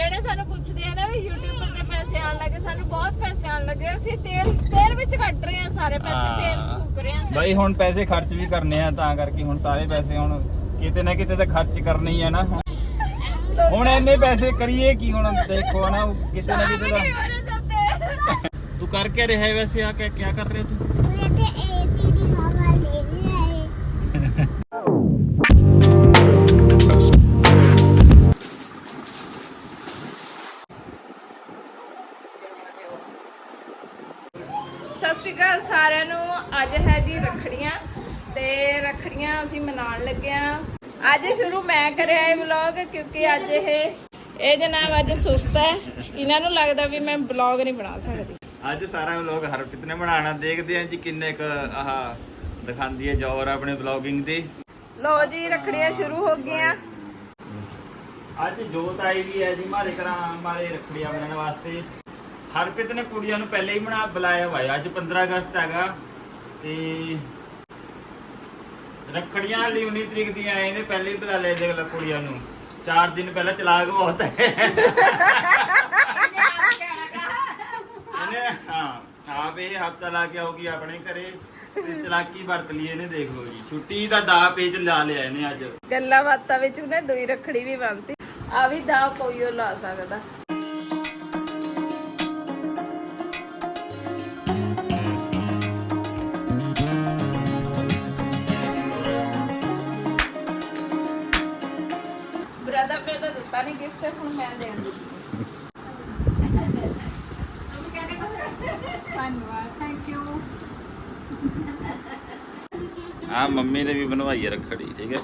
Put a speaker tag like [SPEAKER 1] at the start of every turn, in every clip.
[SPEAKER 1] ਜਿਹੜੇ ਸਾਨੂੰ ਪੁੱਛਦੇ ਆ ਨਾ ਵੀ YouTube ਤੇ ਪੈਸੇ ਆਣ ਲੱਗੇ ਸਾਨੂੰ ਬਹੁਤ ਪੈਸੇ ਆਣ ਲੱਗੇ। ਅਸੀਂ ਤੇਲ ਤੇਲ ਵਿੱਚ ਕੱਢ ਰਹੇ ਆ ਸਾਰੇ ਪੈਸੇ ਤੇਲ ਫੂਕ ਰਹੇ ਆ
[SPEAKER 2] ਬਾਈ ਹੁਣ ਪੈਸੇ ਖਰਚ ਵੀ ਕਰਨੇ ਆ ਤਾਂ ਕਰਕੇ ਹੁਣ ਸਾਰੇ ਪੈਸੇ ਹੁਣ ਕਿਤੇ ਨਾ ਕਿਤੇ ਤਾਂ ਖਰਚ ਕਰਨੇ ਹੀ ਆ ਨਾ। ਹੁਣ ਇੰਨੇ ਪੈਸੇ ਕਰੀਏ ਕੀ ਹੁਣ ਦੇਖੋ ਨਾ ਕਿਤੇ ਨਾ ਕਿਤੇ
[SPEAKER 1] ਸਾਰੇ
[SPEAKER 2] ਤਾਂ
[SPEAKER 1] ਮੇਰੇ ਸਾਥੇ
[SPEAKER 2] ਤੂੰ ਕਰ ਕੇ ਰਿਹਾ ਹੈ ਵੈਸੇ ਆ ਕੇ ਕੀ ਕਰ ਰਿਹਾ ਤੂੰ?
[SPEAKER 1] ਅੱਜ ਸ਼ੁਰੂ ਮੈਂ ਕਰਿਆ ਇਹ ਵਲੌਗ ਕਿਉਂਕਿ ਅੱਜ ਇਹ ਇਹ ਜਨਾਬ ਅੱਜ ਸੁਸਤ ਹੈ ਇਹਨਾਂ ਨੂੰ ਲੱਗਦਾ ਵੀ ਮੈਂ ਵਲੌਗ ਨਹੀਂ ਬਣਾ ਸਕਦੀ।
[SPEAKER 2] ਅੱਜ ਸਾਰਾ ਲੋਕ ਹਰਪ੍ਰੀਤ ਨੇ ਬਣਾਉਣਾ ਦੇਖਦੇ ਆਂ ਜੀ ਕਿੰਨੇ ਕ ਆਹ ਦਿਖਾਉਂਦੀ ਹੈ ਜੋਰ ਆਪਣੇ ਵਲੌਗਿੰਗ ਤੇ
[SPEAKER 1] ਲੋ ਜੀ ਰਖੜੀਆਂ ਸ਼ੁਰੂ ਹੋ ਗਈਆਂ।
[SPEAKER 2] ਅੱਜ ਜੋਤ ਆਈ ਵੀ ਹੈ ਜੀ ਮਾਰੇ ਘਰਾਂ ਮਾਰੇ ਰੱਖੜੀਆਂ ਬਣਾਉਣ ਵਾਸਤੇ। ਹਰਪ੍ਰੀਤ ਨੇ ਕੁੜੀਆਂ ਨੂੰ ਪਹਿਲੇ ਹੀ ਬਣਾ ਬੁਲਾਇਆ ਹੋਇਆ ਅੱਜ 15 ਅਗਸਤ ਹੈਗਾ ਤੇ ਰੱਖੜੀਆਂ ਲਈ 19 ਤਰੀਕ ਦੀਆਂ ਆਏ ਨੇ, ਪਹਿਲੇ ਹੀ ਬੁਲਾ ਲਏ ਦੇਖ ਲੈ ਕੁੜੀਆਂ ਨੂੰ। 4 ਦਿਨ ਪਹਿਲਾਂ ਚਲਾਕ ਬਹੁਤ ਹੈ। ਇਹਨੇ, ਹਾਂ, ਆਪ ਇਹ ਹਫਤਾ ਲਾ ਕੇ ਆਉਗੀ ਆਪਣੇ ਘਰੇ, ਤੇ ਚਲਾਕੀ ਵਰਤ ਲਈ ਇਹਨੇ, ਦੇਖ ਲਓ ਜੀ। ਛੁੱਟੀ ਦਾ ਦਾ ਪੇਜ ਲਾ ਲਿਆ ਇਹਨੇ ਅੱਜ।
[SPEAKER 1] ਗੱਲਾਂ ਬਾਤਾਂ ਵਿੱਚ ਉਹਨੇ ਦੂਈ ਰਖੜੀ ਵੀ ਬੰਨਤੀ। ਆ ਵੀ ਦਾ ਕੋਈ ਉਹ ਲਾ ਸਕਦਾ।
[SPEAKER 2] ਮੰਮੀ ਨੇ ਵੀ ਬਣਵਾਈ ਹੈ ਰੱਖੜੀ ਠੀਕ ਹੈ।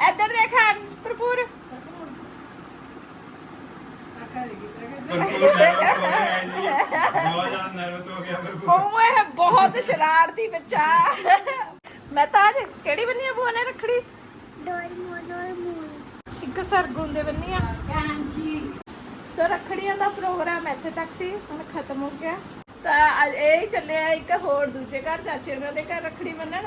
[SPEAKER 1] ਇੱਧਰ ਦੇਖ ਹਰਸ਼ ਭਰਪੂਰ। ਬਹੁਤ ਸ਼ਰਾਰਤੀ ਬੱਚਾ। ਮੈਂ ਤਾਂ ਅੱਜ ਕਿਹੜੀ ਬੰਨੀ ਬੂਆ ਨੇ ਰੱਖੜੀ?
[SPEAKER 3] ਡੋਰਮੋਨ ਡੋਰਮੋਨ
[SPEAKER 1] ਤੱਕ ਸਰਗੁਣ ਦੇ ਬੰਨੀਆਂ ਹਾਂਜੀ। ਸੋ ਰੱਖੜੀਆਂ ਦਾ ਪ੍ਰੋਗਰਾਮ ਇੱਥੇ ਤੱਕ ਸੀ ਹੁਣ ਖਤਮ ਹੋ ਗਿਆ। ਤਾਂ ਅੱਜ ਇਹ ਚੱਲੇ ਆ ਇੱਕ ਹੋਰ ਦੂਜੇ ਘਰ ਚਾਚੇ ਉਹਨਾਂ ਦੇ ਘਰ ਰੱਖੜੀ ਬੰਨਣ।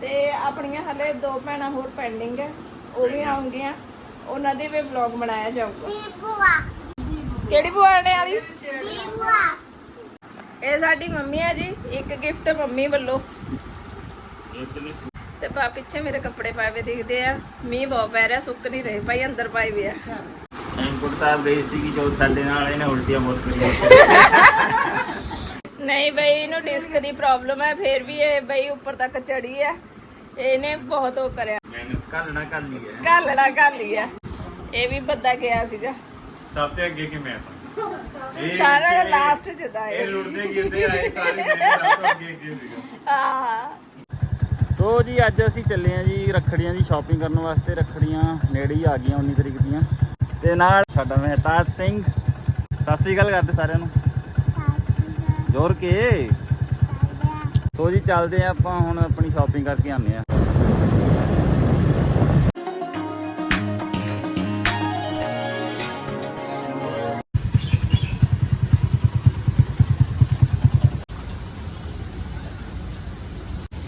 [SPEAKER 1] ਤੇ ਆਪਣੀਆਂ ਹਲੇ ਦੋ ਭੈਣਾਂ ਹੋਰ ਪੈਂਡਿੰਗ ਹੈ ਉਹ ਵੀ ਆਉਣਗੀਆਂ। ਉਹਨਾਂ ਦੇ ਵੀ ਵਲੌਗ ਬਣਾਇਆ ਜਾਊਗਾ। ਕਿਹੜੀ ਬੁਆ ਨੇ ਵਾਲੀ? ਇਹ ਸਾਡੀ ਮੰਮੀ ਆ ਜੀ ਇੱਕ ਗਿਫਟ ਮੰਮੀ ਵੱਲੋਂ। ਤੇ ਪਾ ਪਿੱਛੇ ਮੇਰੇ ਕੱਪੜੇ ਪਾਏ ਵੇ ਦਿਖਦੇ ਆ। ਮੀਂਹ ਬਹੁਤ ਪੈ ਰਿਹਾ ਸੁੱਕ ਨਹੀਂ ਰਹੇ। ਭਾਈ ਅੰਦਰ ਪਾਏ ਵੇ ਆ।
[SPEAKER 2] ਹੇਮਕੁੰਟ ਸਾਹਿਬ ਗਈ ਸੀ ਕਿ ਜੋ ਸਾਡੇ ਨਾਲ ਇਹਨੇ ਉਲਟੀਆਂ ਬਹੁਤ ਕਰੀਆਂ।
[SPEAKER 1] ਨਹੀਂ ਬਈ ਇਹਨੂੰ ਡਿਸਕ ਦੀ ਪ੍ਰੋਬਲਮ ਹੈ ਫੇਰ ਵੀ ਇਹ ਬਈ ਉੱਪਰ ਤੱਕ ਚੜੀ ਹੈ ਇਹਨੇ ਬਹੁਤ ਉਹ ਕਰਿਆ।
[SPEAKER 2] ਮੈਨੂੰ ਕੱਲਣਾ ਕੱਲ ਹੀ ਹੈ।
[SPEAKER 1] ਘਾਲਣਾ ਘਾਲ ਆ। ਇਹ ਵੀ ਬੰਦਾ ਗਿਆ ਸੀਗਾ।
[SPEAKER 2] ਸਭ ਤੋਂ ਅੱਗੇ ਕਿ ਮੈਂ
[SPEAKER 1] ਸਾਰਾ ਲਾਸਟ ਜਦਾ
[SPEAKER 2] ਇਹ ਲੁੱਟਦੇ ਗਿਰਦੇ ਆਏ ਸਾਰੇ ਮੇਰੇ ਸਭ ਤੋਂ ਅੱਗੇ ਅੱਗੇ ਸੀਗਾ।
[SPEAKER 1] ਆ
[SPEAKER 2] ਸੋ ਜੀ ਅੱਜ ਅਸੀਂ ਚੱਲੇ ਆ ਜੀ ਰੱਖੜੀਆਂ ਦੀ ਸ਼ਾਪਿੰਗ ਕਰਨ ਵਾਸਤੇ। ਰੱਖੜੀਆਂ ਨੇੜੇ ਹੀ ਆ ਗਈਆਂ 19 ਤਰੀਕ ਦੀਆਂ। ਤੇ ਨਾਲ ਸਾਡਾ ਮਹਿਤਾਜ ਸਿੰਘ। ਸਤਿ ਸ੍ਰੀ ਅਕਾਲ ਕਰਦੇ ਸਾਰਿਆਂ ਨੂੰ। ਜੋਰ ਕੇ। ਸੋ ਜੀ ਚੱਲਦੇ ਆ ਆਪਾਂ ਹੁਣ ਆਪਣੀ ਸ਼ਾਪਿੰਗ ਕਰਕੇ ਆਨੇ ਆ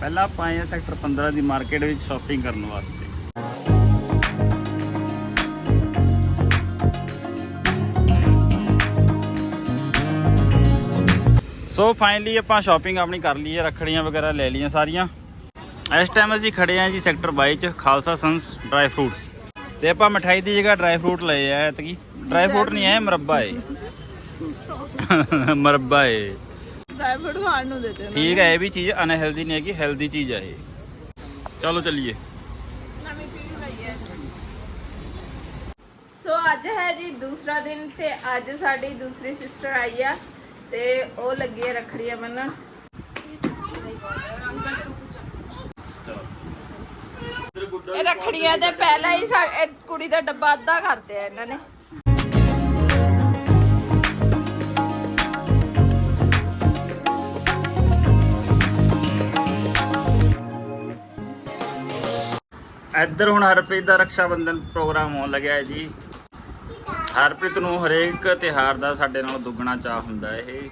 [SPEAKER 2] ਪਹਿਲਾਂ ਆਪਾਂ ਆਏ ਆ ਸੈਕਟਰ 15 ਦੀ ਮਾਰਕੀਟ ਵਿੱਚ ਸ਼ਾਪਿੰਗ ਕਰਨ ਵਾਸਤੇ। ਸੋ ਫਾਈਨਲੀ ਆਪਾਂ ਸ਼ਾਪਿੰਗ ਆਪਣੀ ਕਰ ਲਈ ਹੈ ਰੱਖੜੀਆਂ ਵਗੈਰਾ ਲੈ ਲਈਆਂ ਸਾਰੀਆਂ। ਇਸ ਟਾਈਮ ਅਸੀਂ ਖੜੇ ਆਂ ਜੀ ਸੈਕਟਰ 22 ਚ ਖਾਲਸਾ ਸੰਸ ਡਰਾਈ ਫਰੂਟਸ ਤੇ ਆਪਾਂ ਮਠਾਈ ਦੀ ਜਗ੍ਹਾ ਡਰਾਈ ਫਰੂਟ ਲਏ ਆ ਐਤਕੀ। ਡਰਾਈ ਫਰੂਟ ਨਹੀਂ ਹੈ ਮਰੱਬਾ ਹੈ ਮਰੱਬਾ ਹੈ
[SPEAKER 1] ਖਾਣ ਨੂੰ
[SPEAKER 2] ਠੀਕ ਹੈ ਇਹ ਵੀ ਚੀਜ਼ ਅਨਹੈਲਦੀ ਨਹੀਂ ਹੈਗੀ ਹੈਲਦੀ ਚੀਜ਼ ਹੈ ਇਹ। ਚਲੋ ਚੱਲੀਏ।
[SPEAKER 1] ਨਵੀਂ ਚੀਜ਼ ਲਈ ਹੈ। ਸੋ ਅੱਜ ਹੈ ਜੀ ਦੂਸਰਾ ਦਿਨ ਤੇ ਅੱਜ ਸਾਡੀ ਦੂਸਰੀ ਸਿਸਟਰ ਆਈ ਆ ਤੇ ਉਹ ਲੱਗੀ ਹੈ ਰੱਖੜੀਆਂ ਬੰਨਣ ਇਹ ਰੱਖੜੀਆਂ ਤੇ ਪਹਿਲਾਂ ਹੀ ਕੁੜੀ ਦਾ ਡੱਬਾ ਅੱਧਾ ਕਰਦੇ ਆ ਇਹਨਾਂ ਨੇ।
[SPEAKER 2] ਇੱਧਰ ਹੁਣ ਹਰਪ੍ਰੀਤ ਦਾ ਰੱਖਿਆ ਬੰਧਨ ਪ੍ਰੋਗਰਾਮ ਹੋਣ ਲੱਗਿਆ ਹੈ ਜੀ। ਹਰਪ੍ਰੀਤ ਨੂੰ ਹਰੇਕ ਤਿਹਾਰ ਦਾ ਸਾਡੇ ਨਾਲ ਦੁੱਗਣਾ ਚਾਹ ਹੁੰਦਾ ਹੈ ਇਹ।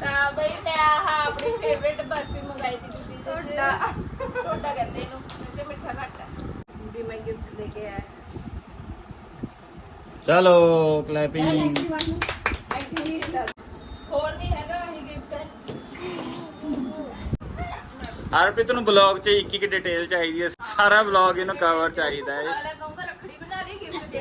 [SPEAKER 1] ਤਾਂ ਬਈ ਮੈਂ ਆਹ ਆਪਣੀ ਫੇਵਰੇਟ ਬਰਫੀ ਮੰਗਾਈ ਸੀ ਤੁਸੀਂ ਤੁਹਾਡਾ ਟੋਡਾ ਕਹਿੰਦੇ ਇਹਨੂੰ ਇਹ 'ਚ ਮਿੱਠਾ ਘੱਟ ਹੈ। ਵੀ ਮੈਂ ਗਿਫਟ ਲੈ ਕੇ ਆਇਆ
[SPEAKER 2] ਚਲੋ ਕਲੈਪਿੰਗ
[SPEAKER 1] ਹੋਰ ਨਹੀਂ ਹੈਗਾ ਇਹ ਗਿਫਟ
[SPEAKER 2] ਹਰਪ੍ਰੀਤ ਨੂੰ ਬਲੌਗ 'ਚ ਇੱਕ ਇੱਕ ਡਿਟੇਲ ਚਾਹੀਦੀ ਹੈ ਸਾਰਾ ਬਲੌਗ ਇਹਨੂੰ ਕਵਰ ਚਾਹੀਦਾ ਹੈ।
[SPEAKER 1] ਦੇ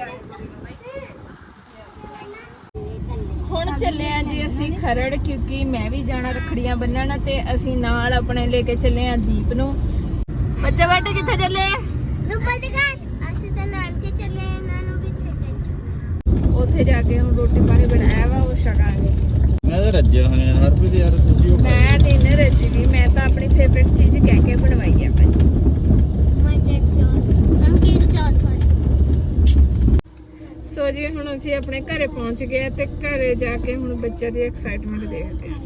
[SPEAKER 1] ਹੁਣ ਚੱਲੇ ਆ ਜੀ ਅਸੀਂ ਖਰੜ ਕਿਉਂਕਿ ਮੈਂ ਵੀ ਜਾਣਾ ਰੱਖੜੀਆਂ ਬੰਨਣ ਤੇ ਅਸੀਂ ਨਾਲ ਆਪਣੇ ਲੈ ਕੇ ਚੱਲੇ ਆ ਦੀਪ ਨੂੰ। ਬੱਚੇ ਬੈਠੇ ਕਿੱਥੇ ਚੱਲੇ?
[SPEAKER 3] ਰੂਪਾ ਦੁਕਾਨ ਅਸੀਂ ਤਾਂ ਨਾਨਕੇ ਚੱਲੇ ਆ, ਇਹਨਾਂ ਨੂੰ ਵੀ ਛੱਡਣ
[SPEAKER 1] ਉੱਥੇ ਜਾ ਕੇ ਹੁਣ ਰੋਟੀ ਪਾਣੀ ਬਣਾਇਆ ਵਾ ਉਹ ਛਕਾਂਗੇ
[SPEAKER 2] ਮੈਂ ਤਾਂ ਰੱਜਿਆ ਹੋਇਆ ਹਰਪ੍ਰੀਤ ਯਾਰ ਤੁਸੀਂ ਉਹ
[SPEAKER 1] ਮੈਂ ਦਿਨ ਰੱਜੀ ਵੀ ਮੈਂ ਤਾਂ ਆਪਣੀ ਫੇਵਰਿਟ ਚੀਜ਼ ਕਹਿ ਕੇ ਬਣਵਾਈ ਆ ਭਾਈ ਸੋ ਜੀ ਹੁਣ ਅਸੀਂ ਆਪਣੇ ਘਰੇ ਪਹੁੰਚ ਗਏ ਤੇ ਘਰੇ ਜਾ ਕੇ ਹੁਣ ਬੱਚਿਆਂ ਦੀ ਐਕਸਾਈਟਮੈਂਟ ਦੇਖਦੇ ਆ।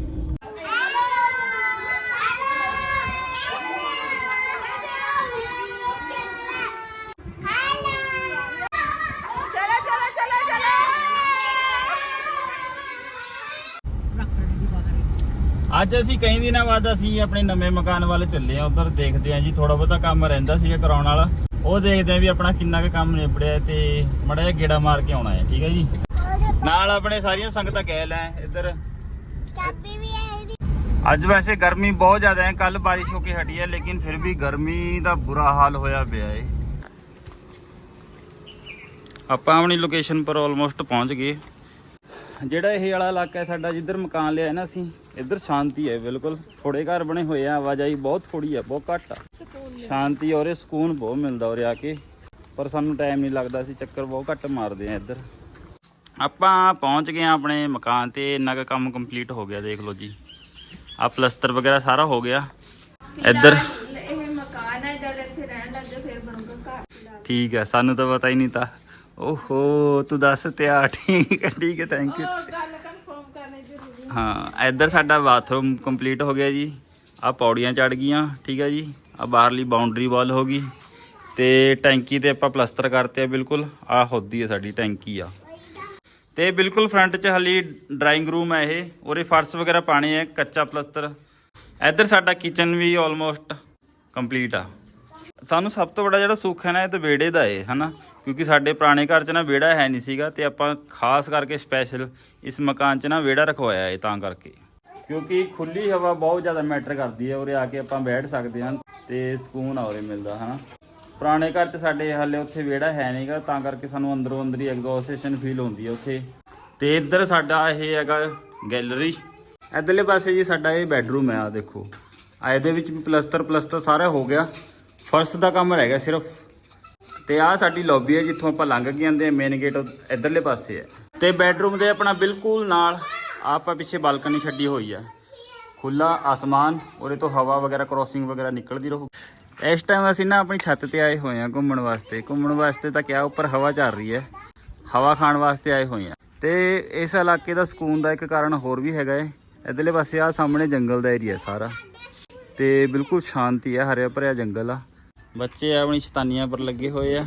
[SPEAKER 2] ਅੱਜ ਅਸੀਂ ਕਈ ਦਿਨਾਂ ਬਾਅਦ ਅਸੀਂ ਆਪਣੇ ਨਵੇਂ ਮਕਾਨ ਵੱਲ ਚੱਲੇ ਆ ਉਧਰ ਦੇਖਦੇ ਆ ਜੀ ਥੋੜਾ ਬਹੁਤਾ ਕੰਮ ਰਹਿੰਦਾ ਸੀਗਾ ਕਰਾਉਣ ਵਾਲਾ। ਉਹ ਦੇਖਦੇ ਆ ਵੀ ਆਪਣਾ ਕਿੰਨਾ ਕੁ ਕੰਮ ਨਿਬੜਿਆ ਤੇ ਮੜਾ ਜਿਹਾ ਗੇੜਾ ਮਾਰ ਕੇ ਆਉਣਾ ਹੈ ਠੀਕ ਹੈ ਜੀ? ਨਾਲ ਆਪਣੇ ਸਾਰੀਆਂ ਸੰਗਤਾਂ ਕਹਿ ਲੈ ਇੱਧਰ।
[SPEAKER 3] ਚਾਬੀ ਵੀ ਹੈ ਇਹਦੀ।
[SPEAKER 2] ਅੱਜ ਵੈਸੇ ਗਰਮੀ ਬਹੁਤ ਜ਼ਿਆਦਾ ਹੈ ਕੱਲ ਬਾਰਿਸ਼ ਹੋ ਕੇ ਹਟੀ ਹੈ ਲੇਕਿਨ ਫਿਰ ਵੀ ਗਰਮੀ ਦਾ ਬੁਰਾ ਹਾਲ ਹੋਇਆ ਪਿਆ ਹੈ। ਆਪਾਂ ਆਪਣੀ ਲੋਕੇਸ਼ਨ ਪਰ ਆਲਮੋਸਟ ਪਹੁੰਚ ਗਏ। ਜਿਹੜਾ ਇਹ ਵਾਲਾ ਇਲਾਕਾ ਹੈ ਸਾਡਾ ਜਿੱਧਰ ਮਕਾਨ ਲਿਆ ਹੈ ਨਾ ਅਸੀਂ ਇੱਧਰ ਸ਼ਾਂਤੀ ਹੈ ਬਿਲਕੁਲ। ਥੋੜੇ ਘਰ ਬਣੇ ਹੋਏ ਆ ਆਵਾਜਾਈ ਬਹੁਤ ਥੋੜੀ ਆ ਬਹੁਤ ਘੱਟ ਆ। ਸ਼ਾਂਤੀ ਔਰ ਇਹ ਸਕੂਨ ਬਹੁਤ ਮਿਲਦਾ ਉਰੇ ਆ ਕੇ ਪਰ ਸਾਨੂੰ ਟਾਈਮ ਨਹੀਂ ਲੱਗਦਾ ਅਸੀਂ ਚੱਕਰ ਬਹੁਤ ਘੱਟ ਮਾਰਦੇ ਆ ਇੱਧਰ। ਆਪਾਂ ਪਹੁੰਚ ਗਏ ਆ ਆਪਣੇ ਮਕਾਨ ਤੇ ਇੰਨਾ ਕੁ ਕੰਮ ਕੰਪਲੀਟ ਹੋ ਗਿਆ ਦੇਖ ਲਓ ਜੀ। ਆ ਪਲਸਤਰ ਵਗੈਰਾ ਸਾਰਾ ਹੋ ਗਿਆ। ਇੱਧਰ।
[SPEAKER 1] ਇਹ ਮਕਾਨ ਹੈ ਜਦ ਇੱਥੇ ਰਹਿਣ ਲੱਗ ਫਿਰ ਬਣੂਗਾ ਘਰ।
[SPEAKER 2] ਠੀਕ ਹੈ ਸਾਨੂੰ ਤਾਂ ਪਤਾ ਹੀ ਨਹੀਂ ਤਾਂ। ਓਹੋ ਤੂੰ ਦੱਸ ਤੇ ਆ ਠੀਕ ਹੈ ਠੀਕ ਹੈ ਥੈਂਕ ਯੂ
[SPEAKER 1] ਉਹ ਗੱਲ ਕਨਫਰਮ ਕਰਨੀ ਜ਼ਰੂਰੀ
[SPEAKER 2] ਹਾਂ ਇੱਧਰ ਸਾਡਾ ਬਾਥਰੂਮ ਕੰਪਲੀਟ ਹੋ ਗਿਆ ਜੀ। ਆ ਪੌੜੀਆਂ ਚੜ ਗਈਆਂ ਠੀਕ ਹੈ ਜੀ। ਆ ਬਾਹਰਲੀ ਬਾਉਂਡਰੀ ਵਾਲ ਹੋ ਗਈ। ਤੇ ਟੈਂਕੀ ਤੇ ਆਪਾਂ ਪਲਸਤਰ ਕਰਤੇ ਆ ਬਿਲਕੁਲ। ਆ ਹੁੰਦੀ ਹੈ ਸਾਡੀ ਟੈਂਕੀ ਆ। ਤੇ ਬਿਲਕੁਲ ਫਰੰਟ 'ਚ ਹਾਲੀ ਡਰਾਇੰਗ ਰੂਮ ਹੈ ਇਹ। ਉਹਦੇ ਫਰਸ਼ ਵਗੈਰਾ ਪਾਣੇ ਹੈ ਕੱਚਾ ਪਲਸਤਰ। ਇੱਧਰ ਸਾਡਾ ਕਿਚਨ ਵੀ ਆਲਮੋਸਟ ਕੰਪਲੀਟ ਆ। ਸਾਨੂੰ ਸਭ ਤੋਂ ਵੱਡਾ ਜਿਹੜਾ ਸੁੱਖ ਹੈ ਨਾ ਇਹ ਤਾਂ ਵਿਹੜੇ ਦਾ ਏ ਹਨਾ? ਕਿਉਂਕਿ ਸਾਡੇ ਪੁਰਾਣੇ ਘਰ 'ਚ ਨਾ ਵਿਹੜਾ ਹੈ ਨਹੀਂ ਸੀਗਾ ਤੇ ਆਪਾਂ ਖਾਸ ਕਰਕੇ ਸਪੈਸ਼ਲ ਇਸ ਮਕਾਨ 'ਚ ਨਾ ਵਿਹੜਾ ਰਖਵਾਇਆ ਹੈ ਤਾਂ ਕਰਕੇ। ਕਿਉਂਕਿ ਖੁੱਲੀ ਹਵਾ ਬਹੁਤ ਜ਼ਿਆਦਾ ਮੈਟਰ ਕਰਦੀ ਹੈ ਉਰੇ ਆ ਕੇ ਆਪਾਂ ਬੈਠ ਸਕਦੇ ਹਾਂ ਤੇ ਸਕੂਨ ਆ ਉਰੇ ਮਿਲਦਾ, ਹਨਾ। ਪੁਰਾਣੇ ਘਰ 'ਚ ਸਾਡੇ ਹਾਲੇ ਉੱਥੇ ਵਿਹੜਾ ਹੈ ਨਹੀਂਗਾ ਤਾਂ ਕਰਕੇ ਸਾਨੂੰ ਅੰਦਰੋਂ ਅੰਦਰ ਹੀ ਐਗਜ਼ੌਸਟੇਸ਼ਨ ਫੀਲ ਹੁੰਦੀ ਹੈ ਉੱਥੇ। ਤੇ ਇੱਧਰ ਸਾਡਾ ਇਹ ਹੈਗਾ ਗੈਲਰੀ ਇੱਧਰਲੇ ਪਾਸੇ ਜੀ ਸਾਡਾ ਇਹ ਬੈੱਡਰੂਮ ਹੈ ਆ ਦੇਖੋ। ਆ ਇਹਦੇ ਵਿੱਚ ਵੀ ਪਲਸਤਰ ਪਲਸਤਰ ਸਾਰਾ ਹੋ ਗਿਆ। ਫਰਸ਼ ਦਾ ਕੰਮ ਰਹਿ ਗਿਆ ਸਿਰਫ। ਤੇ ਆਹ ਸਾਡੀ ਲੌਬੀ ਹੈ ਜਿੱਥੋਂ ਆਪਾਂ ਲੰਘ ਕੇ ਜਾਂਦੇ ਆਂਦੇ ਮੇਨ ਗੇਟ ਇਧਰਲੇ ਪਾਸੇ ਹੈ। ਤੇ ਬੈਡਰੂਮ ਦੇ ਆਪਣਾ ਬਿਲਕੁਲ ਨਾਲ ਆਪਾਂ ਪਿੱਛੇ ਬਾਲਕਨੀ ਛੱਡੀ ਹੋਈ ਆ। ਖੁੱਲਾ ਆਸਮਾਨ, ਉਹਦੇ ਤੋਂ ਹਵਾ ਵਗੈਰਾ ਕ੍ਰੋਸਿੰਗ ਵਗੈਰਾ ਨਿਕਲਦੀ ਰਹੂ। ਇਸ ਟਾਈਮ ਅਸੀਂ ਨਾ ਆਪਣੀ ਛੱਤ ਤੇ ਆਏ ਹੋਏ ਹਾਂ ਘੁੰਮਣ ਵਾਸਤੇ। ਘੁੰਮਣ ਵਾਸਤੇ ਤਾਂ ਕਿਆ, ਉੱਪਰ ਹਵਾ ਚੱਲ ਰਹੀ ਹੈ। ਹਵਾ ਖਾਣ ਵਾਸਤੇ ਆਏ ਹੋਏ ਹਾਂ। ਤੇ ਇਸ ਇਲਾਕੇ ਦਾ ਸਕੂਨ ਦਾ ਇੱਕ ਕਾਰਨ ਹੋਰ ਵੀ ਹੈਗਾ ਹੈ। ਇਧਰਲੇ ਪਾਸੇ ਆ ਸਾਹਮਣੇ ਜੰਗਲ ਦਾ ਏਰੀਆ ਸਾਰਾ। ਤੇ ਬਿਲਕੁਲ ਸ਼ਾਂਤੀ ਆ ਹਰਿਆ ਭਰਿਆ ਜੰਗਲ ਆ। ਬੱਚੇ ਆਪਣੀ ਸ਼ੈਤਾਨੀਆਂ ਪਰ ਲੱਗੇ ਹੋਏ ਆ।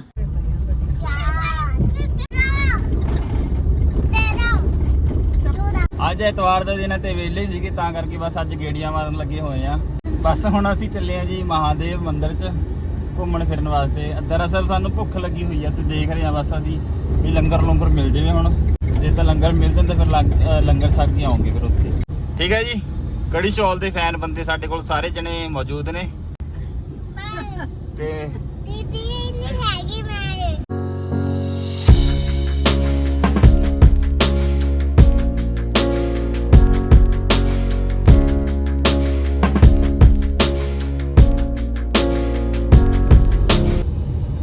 [SPEAKER 2] ਅੱਜ ਐਤਵਾਰ ਦਾ ਦਿਨ ਹੈ ਤੇ ਵਿਹਲੇ ਸੀਗੇ, ਤਾਂ ਕਰਕੇ ਬਸ ਅੱਜ ਗੇੜੀਆਂ ਮਾਰਨ ਲੱਗੇ ਹੋਏ ਆ। ਬਸ ਹੁਣ ਅਸੀਂ ਚੱਲੇ ਆ ਜੀ ਮਹਾਦੇਵ ਮੰਦਿਰ 'ਚ, ਘੁੰਮਣ ਫਿਰਨ ਵਾਸਤੇ। ਦਰਅਸਲ ਸਾਨੂੰ ਭੁੱਖ ਲੱਗੀ ਹੋਈ ਆ, ਤੇ ਦੇਖ ਰਹੇ ਆ ਬਸ ਅਸੀਂ ਵੀ ਲੰਗਰ ਲੰਗਰ ਮਿਲ ਜਾਵੇ ਹੁਣ। ਜੇ ਤਾਂ ਲੰਗਰ ਮਿਲ ਜਾਂਦਾ ਫਿਰ ਲੰਗਰ ਛਕ ਕੇ ਆਉਂਗੇ ਫਿਰ ਉੱਥੇ। ਠੀਕ ਹੈ ਜੀ, ਕੜੀ ਚੌਲ ਦੇ ਫੈਨ ਬੰਦੇ ਸਾਡੇ ਕੋਲ ਸਾਰੇ ਜਣੇ ਮੌਜੂਦ ਨੇ। ਤੇ
[SPEAKER 3] ਦੀਦੀ ਨਹੀਂ ਹੈਗੀ ਮੈਂ।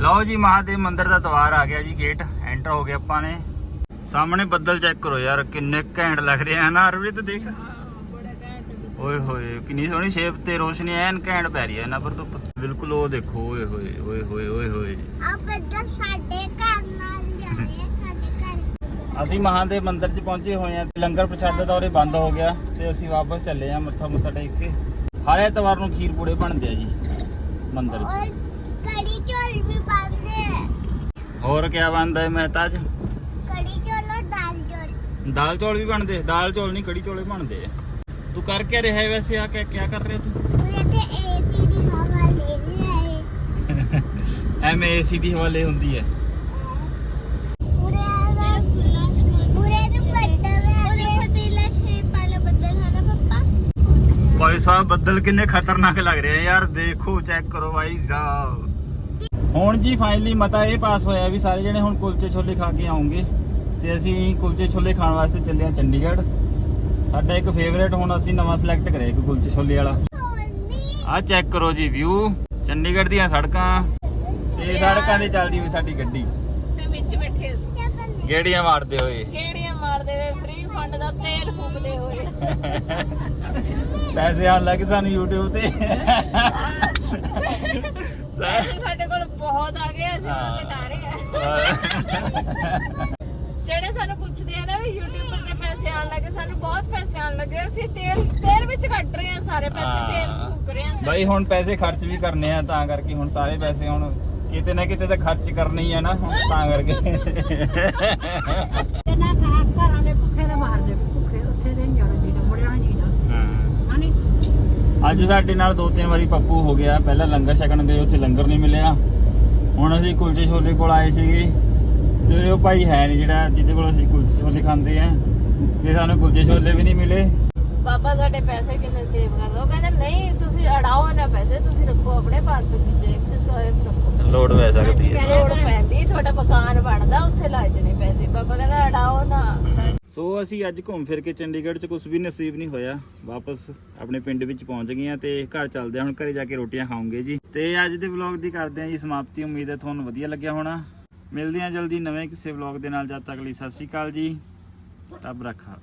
[SPEAKER 2] ਲਓ ਜੀ ਮਹਾਦੇਵ ਮੰਦਿਰ ਦਾ ਦਵਾਰ ਆ ਗਿਆ ਜੀ ਗੇਟ ਐਂਟਰ ਹੋ ਗਏ ਆਪਾਂ ਨੇ। ਸਾਹਮਣੇ ਬੱਦਲ ਚੈੱਕ ਕਰੋ ਯਾਰ ਕਿੰਨੇ ਘੈਂਟ ਲੱਗ ਰਹੇ ਆ ਨਾ ਅਰਵਿਤ ਦੇਖ। ਓਏ ਹੋਏ ਕਿੰਨੀ ਸੋਹਣੀ ਸ਼ੇਪ ਤੇ ਰੋਸ਼ਨੀ ਐਨ ਘੈਂਟ ਪੈ ਰਹੀ ਹੈ ਇਹਨਾਂ ਪਰ ਧੁੱਪ। ਬਿਲਕੁਲ ਉਹ ਦੇਖੋ ਓਏ ਹੋਏ ਓਏ ਹੋਏ ਓਏ ਹੋਏ।
[SPEAKER 3] ਆ ਬੱਦਲ ਸਾਡੇ ਘਰ ਨਾਲ ਜਾਏ ਸਾਡੇ ਘਰ।
[SPEAKER 2] ਅਸੀਂ ਮਹਾਦੇਵ ਮੰਦਿਰ 'ਚ ਪਹੁੰਚੇ ਹੋਏ ਆ ਤੇ ਲੰਗਰ ਪ੍ਰਸ਼ਾਦਾ ਦਾ ਉਰੇ ਬੰਦ ਹੋ ਗਿਆ ਤੇ ਅਸੀਂ ਵਾਪਸ ਚੱਲੇ ਆ ਮੱਥਾ ਮੁੱਥਾ ਟੇਕ ਕੇ। ਹਰ ਐਤਵਾਰ ਨੂੰ ਖੀਰ ਪੂੜੇ ਬਣਦੇ ਆ ਜੀ ਮੰਦਿਰ 'ਚ।
[SPEAKER 3] ਔਰ ਕੜੀ ਚੌਲ ਵੀ ਬਣਦੇ
[SPEAKER 2] ਹੋਰ ਕੀ ਬਣਦਾ ਹੈ ਮਹਿਤਾਜ
[SPEAKER 3] ਕੜੀ ਚੌਲ ਔਰ ਦਾਲ ਚੌਲ।
[SPEAKER 2] ਦਾਲ ਚੌਲ ਵੀ ਬਣਦੇ ਦਾਲ ਚੌਲ ਨਹੀਂ ਕੜੀ ਚੌਲੇ ਬਣਦੇ ਆ। ਤੂੰ ਕਰ ਕੇ ਰਿਹਾ ਹੈ ਵੈਸੇ ਆ ਕੇ ਕੀ ਕਰ ਰਿਹਾ ਤੂੰ
[SPEAKER 3] ਉਹਦੇ ਤੇ ਏਸੀ ਦੀ ਹਵਾ ਲੈ ਰਹੀ
[SPEAKER 2] ਐਵੇਂ ਏਸੀ ਦੀ ਹਵਾਲੇ ਹੁੰਦੀ ਹੈ। ਭਾਈ ਸਾਹਿਬ, ਬੱਦਲ ਕਿੰਨੇ ਖਤਰਨਾਕ ਲੱਗ ਰਹੇ ਯਾਰ, ਦੇਖੋ ਚੈੱਕ ਕਰੋ ਭਾਈ ਸਾਹਿਬ। ਹੁਣ ਜੀ ਫਾਈਨਲੀ ਮਤਾ ਇਹ ਪਾਸ ਹੋਇਆ ਵੀ ਸਾਰੇ ਜਣੇ ਹੁਣ ਕੁਲਚੇ ਛੋਲੇ ਖਾ ਕੇ ਆਉਂਗੇ ਤੇ ਅਸੀਂ ਕੁਲਚੇ ਛੋਲੇ ਖਾਣ ਵਾਸਤੇ ਚੱਲੇ ਆ ਚੰਡੀਗੜ੍ਹ। ਸਾਡਾ ਇੱਕ ਫੇਵਰੇਟ ਹੁਣ ਅਸੀਂ ਨਵਾਂ ਸਿਲੈਕਟ ਕਰਿਆ ਇੱਕ ਕੁਲਚੇ ਛੋਲੇ ਵਾਲਾ।
[SPEAKER 3] ਹੋਲੀ
[SPEAKER 2] ਆਹ ਚੈੱਕ ਕਰੋ ਜੀ ਵਿਊ ਚੰਡੀਗੜ੍ਹ ਦੀਆਂ ਸੜਕਾਂ। ਤੇ ਸੜਕਾਂ ਤੇ ਚੱਲਦੀ ਵੀ ਸਾਡੀ ਗੱਡੀ।
[SPEAKER 1] ਤੇ ਵਿੱਚ ਬੈਠੇ ਅਸੀਂ।
[SPEAKER 2] ਗੇੜੀਆਂ ਮਾਰਦੇ ਹੋਏ।
[SPEAKER 1] ਕਿਹੜੀਆਂ ਮਾਰਦੇ ਵੇ ਫ੍ਰੀ ਫੰਡ ਦਾ ਤੇਲ ਫੂਕਦੇ ਹੋਏ।
[SPEAKER 2] ਪੈਸੇ ਆਉਣ ਲੱਗੇ ਸਾਨੂੰ YouTube ਤੇ।
[SPEAKER 1] ਪੈਸੇ ਸਾਡੇ ਕੋਲ ਬਹੁਤ ਆ ਗਏ ਅਸੀਂ
[SPEAKER 2] ਹਾਂ।
[SPEAKER 1] ਘਟਾ ਰਹੇ ਆ। ਜਿਹੜੇ ਸਾਨੂੰ ਪੁੱਛਦੇ ਆ ਨਾ ਵੀ YouTube ਤੇ ਪੈਸੇ ਆਉਣ ਲੱਗੇ ਸਾਨੂੰ ਬਹੁਤ ਪੈਸੇ ਆਉਣ ਲੱਗੇ ਅਸੀਂ ਤੇਲ ਤੇਲ ਵਿੱਚ ਕੱਢ ਰਹੇ ਆ ਸਾਰੇ ਪੈਸੇ ਤੇਲ ਫੂਕ ਰਹੇ ਆ ਸਾਰੇ।
[SPEAKER 2] ਬਾਈ ਹੁਣ ਪੈਸੇ ਖਰਚ ਵੀ ਕਰਨੇ ਆ ਤਾਂ ਕਰਕੇ ਹੁਣ ਸਾਰੇ ਪੈਸੇ ਹੁਣ ਕਿਤੇ ਨਾ ਕਿਤੇ ਤਾਂ ਖਰਚ ਕਰਨੇ ਹੀ ਆ ਨਾ ਹੁਣ ਤਾਂ ਕਰਕੇ।
[SPEAKER 4] ਇਹਨਾਂ ਕਹਾ ਘਰਾਂ ਦੇ ਭੁੱਖੇ ਦੇ ਮਾਰਦੇ ਭੁੱਖੇ ਉੱਥੇ ਦੇ ਨੀ ਜਾਣਾ ਚਾਹੀਦਾ ਮੁੜਿਆ ਨਹੀਂ ਚਾਹੀਦਾ ਹਾਨੀ
[SPEAKER 2] ਅੱਜ ਸਾਡੇ ਨਾਲ ਦੋ ਤਿੰਨ ਵਾਰੀ ਪੱਪੂ ਹੋ ਗਿਆ। ਪਹਿਲਾਂ ਲੰਗਰ ਛਕਣ ਗਏ ਉੱਥੇ ਲੰਗਰ ਨਹੀਂ ਮਿਲਿਆ। ਹੁਣ ਅਸੀਂ ਕੁਲਚੇ ਛੋਲੇ ਕੋਲ ਆਏ ਸੀਗੇ। ਤੇ ਉਹ ਭਾਈ ਹੈ ਨਹੀਂ ਜਿਹੜਾ ਜਿਹਦੇ ਕੋਲ ਅਸੀਂ ਕੁਲਚੇ ਛੋਲੇ ਖਾਂਦੇ ਆ। ਤੇ ਸਾਨੂੰ ਕੁਲਚੇ ਛੋਲੇ ਵੀ ਨਹੀਂ ਮਿਲੇ।
[SPEAKER 1] ਬਾਬਾ ਸਾਡੇ ਪੈਸੇ ਕਿੰਨੇ ਸੇਵ ਕਰਦਾ? ਉਹ ਕਹਿੰਦੇ ਨਹੀਂ ਤੁਸੀਂ ਅੜਾਓ ਨਾ ਪੈਸੇ ਤੁਸੀਂ ਰੱਖੋ ਆਪਣੇ 500 ਚੀਜ਼ਾਂ
[SPEAKER 2] ਲੋਡ ਪੈ ਸਕਦੀ ਹੈ।
[SPEAKER 1] ਲੋੜ ਪੈਂਦੀ ਤੁਹਾਡਾ ਮਕਾਨ ਬਣਦਾ ਉੱਥੇ ਲੱਗ ਜਣੇ ਪੈਸੇ। ਬਾਬਾ ਕਹਿੰਦਾ ਅੜਾਓ ਨਾ।
[SPEAKER 2] ਸੋ ਅਸੀਂ ਅੱਜ ਘੁੰਮ ਫਿਰ ਕੇ ਚੰਡੀਗੜ੍ਹ 'ਚ ਕੁਝ ਵੀ ਨਸੀਬ ਨਹੀਂ ਹੋਇਆ। ਵਾਪਸ ਆਪਣੇ ਪਿੰਡ ਵਿੱਚ ਪਹੁੰਚ ਗਏ ਆ ਤੇ ਘਰ ਚੱਲਦੇ ਆ ਹੁਣ ਘਰੇ ਜਾ ਕੇ ਰੋਟੀਆਂ ਖਾਵਾਂਗੇ ਜੀ। ਤੇ ਅੱਜ ਦੇ ਵਲੌਗ ਦੀ ਕਰਦੇ ਆ ਜੀ ਸਮਾਪਤੀ। ਉਮੀਦ ਹੈ ਤੁਹਾਨੂੰ ਵਧੀਆ ਲੱਗਿਆ ਹੋਣਾ। ਮਿਲਦੇ ਆ ਜਲਦੀ ਨਵੇਂ ਕਿਸੇ ਵਲੌਗ ਦੇ ਨਾਲ। ਜਦ ਤੱਕ ਲਈ ਸਤਿ ਸ਼੍ਰੀ ਅਕਾਲ ਜੀ। ਰੱਬ ਰੱਖਾ।